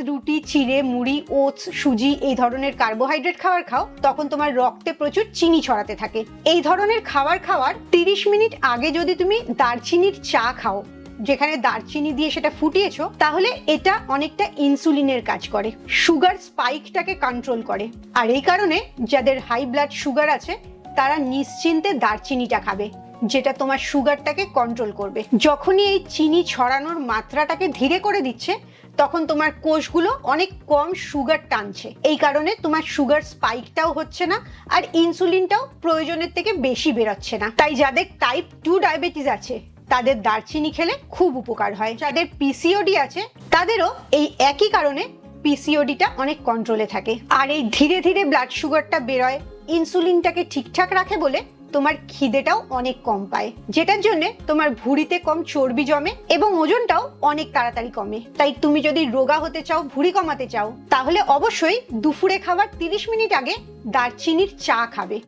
রুটি, চিড়ে, মুড়ি, ওটস, সুজি, এই ধরনের কার্বোহাইড্রেট খাবার খাও, তখন তোমার রক্তে প্রচুর চিনি ছড়াতে থাকে। এই ধরনের খাবার খাওয়ার তিরিশ মিনিট আগে যদি তুমি দারচিনির চা খাও, যেখানে দারচিনি দিয়ে সেটা ফুটিয়েছো, তাহলে এটা অনেকটা ইনসুলিনের কাজ করে। সুগার স্পাইকটাকে কন্ট্রোল করে। আর এই কারণে যাদের হাই ব্লাড সুগার আছে, তারা নিশ্চিন্তে দারচিনিটা খাবে, যেটা তোমার সুগারটাকে কন্ট্রোল করবে। যখনই এই চিনি ছড়ানোর মাত্রাটাকে ধীরে করে দিচ্ছে তখন তোমার কোষগুলো অনেক কম সুগার টানছে। এই কারণে তোমার সুগার স্পাইকটাও হচ্ছে না, আর ইনসুলিনটাও প্রয়োজনের থেকে বেশি বেরোচ্ছে না। তাই যাদের টাইপ টু ডায়াবেটিস আছে, তাদের দারচিনি খেলে খুব উপকার হয়। যাদের পিসিওডি আছে, তাদেরও এই একই কারণে পিসিওডিটা অনেক কন্ট্রোলে থাকে। আর এই ধীরে ধীরে ব্লাড সুগারটা বেরোয় ইনসুলিনটাকে ঠিকঠাক রাখে বলে তোমার খিদেটাও অনেক কম পায়। যেটার জন্য তোমার ভুঁড়িতে কম চর্বি জমে এবং ওজনটাও অনেক তাড়াতাড়ি কমে। তাই তুমি যদি রোগা হতে চাও, ভুঁড়ি কমাতে চাও, তাহলে অবশ্যই দুপুরে খাবার তিরিশ মিনিট আগে দারচিনির চা খাবে।